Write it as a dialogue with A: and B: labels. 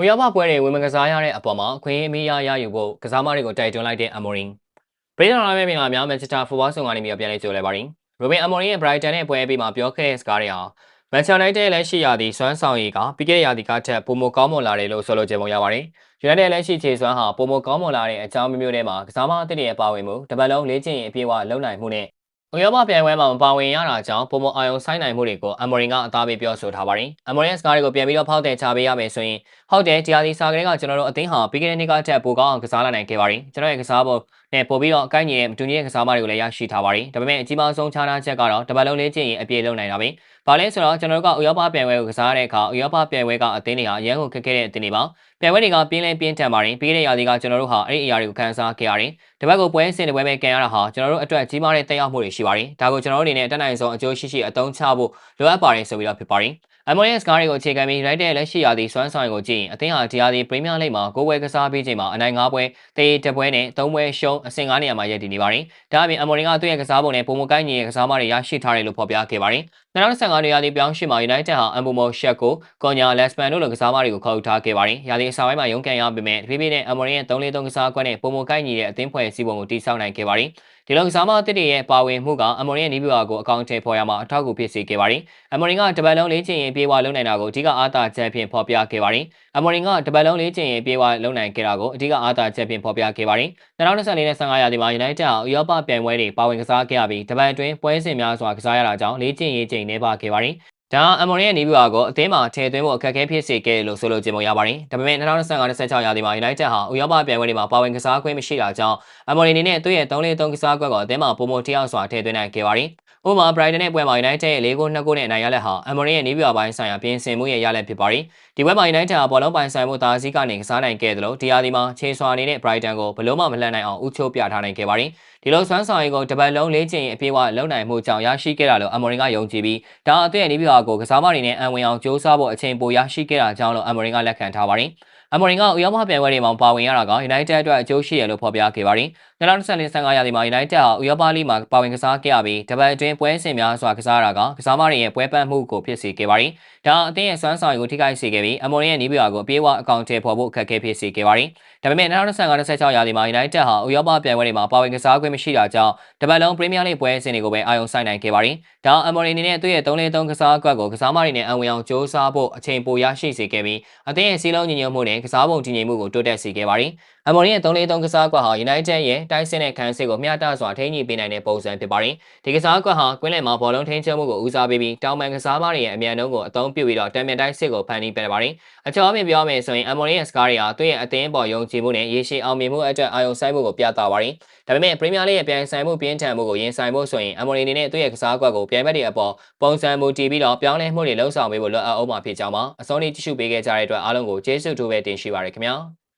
A: ဥရောပပွဲတွေဝင်မကစားရတဲ့အပေါ်မှာခွင့်အမီးရရယူဖို့ကစားမတွေကိုတိုက်တွန်းလိုက်တဲ့အမိုရင်ပရိသတ်လာမယ့်ပြင်ကများမန်ချက်စတာဖူဘောဆောင်ကနေပြီးပြန်လဲကြိုလဲပါတယ်ရိုဘင်အမိုရင်ရဲ့ဘရိုက်တန်နဲ့ပွဲအပြီးမှာပြောခဲ့တဲ့စကားတွေဟာမန်ချက်ယူနိုက်တက်လက်ရှိရာသီစွမ်းဆောင်ရည်ကပြီးခဲ့တဲ့ရာသီကထက်ပိုမိုကောင်းမွန်လာတယ်လို့ဆိုလိုချင်ပုံရပါတယ်ယူနိုက်တက်လက်ရှိခြေစွမ်းဟာပိုမိုကောင်းမွန်လာတဲ့အကြောင်းမျိုးမျိုးထဲမှာကစားမအသစ်တွေရဲ့ပါဝင်မှုတပတ်လုံးလေ့ကျင့်ရင်အပြည့်အဝလုံနိုင်မှုနဲ့ ဥရောပပြိုင်ပွဲမှာမပါဝင်ရတာကြောင့်ပုံမအာယုံဆိုင်နိုင်မှုတွေကိုအမေရိကန်ကအသားပေးပြောဆိုထားပါတယ်။အမေရိကန်စကားတွေကိုပြန်ပြီးတော့ဖောက်တယ်ချပေးရမယ်ဆိုရင်ဟုတ်တယ်တရားဒီစာကလေးကကျွန်တော်တို့အသင်းဟာပြီးခဲ့တဲ့နှစ်ကထက်ပိုကောင်းအောင်ကစားလာနိုင်ခဲ့ပါတယ်။ကျွန်တော်ရဲ့ကစားပုံနဲ့ပို့ပြီးတော့အကိုင်းကြီးရဲ့မတူညီတဲ့ကစားမတွေကိုလည်းရရှိထားပါတယ်။ဒါပေမဲ့အကြီးမားဆုံးခြားနာချက်ကတော့တပတ်လုံးလေးကျင့်ရင်အပြည့်လုံနိုင်တာပဲ။ဘာလဲဆိုတော့ကျွန်တော်တို့ကဥရောပပြိုင်ပွဲကိုကစားတဲ့အခါဥရောပပြိုင်ပွဲကအသင်းတွေဟာအရန်ကိုခက်ခဲတဲ့အသင်းတွေပါ။ ပြိုင်ပွဲတွေကပြင်းလဲပြင်းထန်ပါတယ်။ပြီးခဲ့တဲ့ရာသီကကျွန်တော်တို့ဟာအဲ့ဒီအရာတွေကိုခန်းစားခဲ့ရတယ်။တပတ်ကိုပွဲစဉ်တစ်ပွဲပဲကန်ရတာဟာကျွန်တော်တို့အတွက်ကြီးမားတဲ့တက်ရောက်မှုတွေရှိပါတယ်။ဒါကိုကျွန်တော်တို့အနေနဲ့တက်နိုင်ဆုံးအကျိုးရှိရှိအသုံးချဖို့လိုအပ်ပါတယ်ဆိုပြီးတော့ဖြစ်ပါတယ်။ MLS ကားတွေကိုအခြေခံပြီး United လက်ရှိရာသီစွမ်းဆောင်ကိုကြည့်ရင်အသင်းဟာဒီရာသီပရီးမီးယားလိဂ်မှာကိုယ်ပွဲကစားပြီးချိန်မှာအနိုင်၅ပွဲတေးတပွဲနဲ့၃ပွဲရှုံးအဆင့်၅နေရာမှာရပ်တည်နေပါတယ်။ဒါအပြင်အမေရိကသူ့ရဲ့ကစားပုံနဲ့ပုံမကိုင်းညီရဲ့ကစားမတွေရရှိထားတယ်လို့ဖော်ပြခဲ့ပါတယ်။2025နေရာသီပြောင်းရွှေ့မှာ United ဟာအမ်ဘူမိုရှက်ကိုကော်ညာလက်စပန်တို့လိုကစားမတွေကိုခေါ်ယူထားခဲ့ပါတယ်။ရာသီအစပိုင်းမှာရုန်းကန်ရပေမဲ့တဖြည်းဖြည်းနဲ့အမေရိရဲ့3-4-3ကစားကွက်နဲ့ပုံမကိုင်းညီရဲ့အသင်းဖွဲ့စည်းပုံကိုတည်ဆောက်နိုင်ခဲ့ပါတယ်။ ဒီလိုကစားမအသစ်တွေရဲ့ပါဝင်မှုကအမေရိကန်နီးဗျူဟာကိုအကောင့်ထဲပေါ်ရမှာအထောက်အကူဖြစ်စေခဲ့ပါတယ်။အမေရိကန်ကတပတ်လုံးလေးချင်ရင်ပြေးဝလုံနိုင်တာကိုအဓိကအားသာချက်ဖြင့်ဖော်ပြခဲ့ပါတယ်။အမေရိကန်ကတပတ်လုံးလေးချင်ရင်ပြေးဝလုံနိုင်ခဲ့တာကိုအဓိကအားသာချက်ဖြင့်ဖော်ပြခဲ့ပါတယ်။2024နဲ့15ရာသီမှာ United ဟာဥရောပပြိုင်ပွဲတွေပါဝင်ကစားခဲ့ရပြီးတပတ်အတွင်းပွဲစဉ်များစွာကစားရတာကြောင့်လေးချင်ရေးချိန်နေပါခဲ့ပါတယ်။ ဒါအမော်ရဲ့နေပြီးတော့အသင်းမှာထည့်သွင်းဖို့အခက်အခဲဖြစ်စေခဲ့လို့ဆိုလိုချင်ပုံရပါတယ်။ဒါပေမဲ့2025-26ရာသီမှာ United ဟာဥရောပပြိုင်ပွဲတွေမှာပါဝင်ကစားခွင့်မရှိတာကြောင့်အမော်အနေနဲ့သူ့ရဲ့3-3ကစားကွက်ကိုအသင်းမှာပုံမထရောက်စွာထည့်သွင်းနိုင်ခဲ့ပါတယ်။ ဥပမာ Brighton နဲ့ပွဲမှာ United ရဲ့၄ဂိုး2ဂိုးနဲ့အနိုင်ရလက်ဟာအမော်ရဲ့နေပြီးတော့ပိုင်းဆိုင်ရာပြင်ဆင်မှုရဲ့ရလက်ဖြစ်ပါတယ်။ဒီပွဲမှာ United ဟာဘောလုံးပိုင်ဆိုင်မှုတာစီကနေကစားနိုင်ခဲ့တယ်လို့ဒီရာသီမှာခြေစွာအနေနဲ့ Brighton ကိုဘလို့မှမလှမ်းနိုင်အောင်ဥချိုးပြထားနိုင်ခဲ့ပါတယ်။ဒီလိုစွမ်းဆောင်ရည်ကိုတပတ်လုံးလေးကျင်အပြေးအဝလုံနိုင်မှုကြောင့်ရရှိခဲ့တာလို့အမေရိကယုံကြည်ပြီးဒါအသည့်အနည်းပြာကိုကစားမတွေနဲ့အံဝင်အောင်စ조사ဖို့အချိန်ပိုရရှိခဲ့တာကြောင့်လို့အမေရိကလက်ခံထားပါတယ်။ အမေရိကဥရောပပြိုင်ပွဲတွေမှာပါဝင်ရတာက United အတွက်အကျိုးရှိရလို့ဖော်ပြခဲ့ပါတယ်။2024-25ရာသီမှာ United ဟာဥရောပလိမှာပါဝင်ကစားခဲ့ရပြီးတပတ်အတွင်းပွဲစဉ်များစွာကစားရတာကကစားမတွေရဲ့ပွဲပတ်မှုကိုဖြစ်စေခဲ့ပါတယ်။ဒါအသင်းရဲ့စွမ်းဆောင်ရည်ကိုထိခိုက်စေခဲ့ပြီးအမေရိရဲ့နီးပြာကိုအပြေးအဝအကောင့်ထဲပေါ်ဖို့အခက်အခဲဖြစ်စေခဲ့ပါတယ်။ဒါပေမဲ့2025-26ရာသီမှာ United ဟာဥရောပပြိုင်ပွဲတွေမှာပါဝင်ကစားခွင့်မရှိတာကြောင့်တပတ်လုံး Premier League ပွဲစဉ်တွေကိုပဲအာရုံစိုက်နိုင်ခဲ့ပါတယ်။ဒါအမေရိအနေနဲ့သူ့ရဲ့3-3ကစားကွက်ကိုကစားမတွေနဲ့အံဝင်အောင်စ조사ဖို့အချိန်ပိုရရှိစေခဲ့ပြီးအသင်းရဲ့စီးလုံးညီညွတ်မှုနဲ့ကစားပုံတည်ငြိမ်မှုကိုတိုးတက်စေခဲ့ပါတယ်။ အမော်ရီရဲ့3-3ကစားကွက်ဟာ United ရဲ့တိုက်စစ်တဲ့ခန်းစစ်ကိုမျှတစွာထိန်းညှိပေးနိုင်တဲ့ပုံစံဖြစ်ပါတယ်။ဒီကစားကွက်ဟာကွင်းလယ်မှာဘောလုံးထိန်းချုပ်မှုကိုဦးစားပေးပြီးတောင်ပန်ကစားမတွေရဲ့အမြန်နှုန်းကိုအသုံးပြုပြီးတော့တံမြန်တိုက်စစ်ကိုဖန်တီးပေးပါတယ်။အချောအမြင်ပြောမယ်ဆိုရင်အမော်ရီရဲ့စကားတွေဟာသူ့ရဲ့အသင်းပေါ်ယုံကြည်မှုနဲ့ရေရှည်အောင်မြင်မှုအတွက်အာရုံစိုက်မှုကိုပြသပါတယ်။ဒါပေမဲ့ပရီးမီးယားလိရဲ့ပြိုင်ဆိုင်မှုပြင်းထန်မှုကိုရင်ဆိုင်ဖို့ဆိုရင်အမော်ရီအနေနဲ့သူ့ရဲ့ကစားကွက်ကိုပြိုင်ဘက်တွေအပေါ်ပုံစံမူတည်ပြီးတော့ပြောင်းလဲမှုတွေလှုံ့ဆော်ပေးဖို့လိုအပ်အောင်မှာဖြစ်ကြောင်းပါအစောနေ့ကြည့်ရှုပေးခဲ့ကြတဲ့အတွက်အားလုံးကိုကျေးဇူးတူပဲတင်ရှိပါရခင်ဗျာ။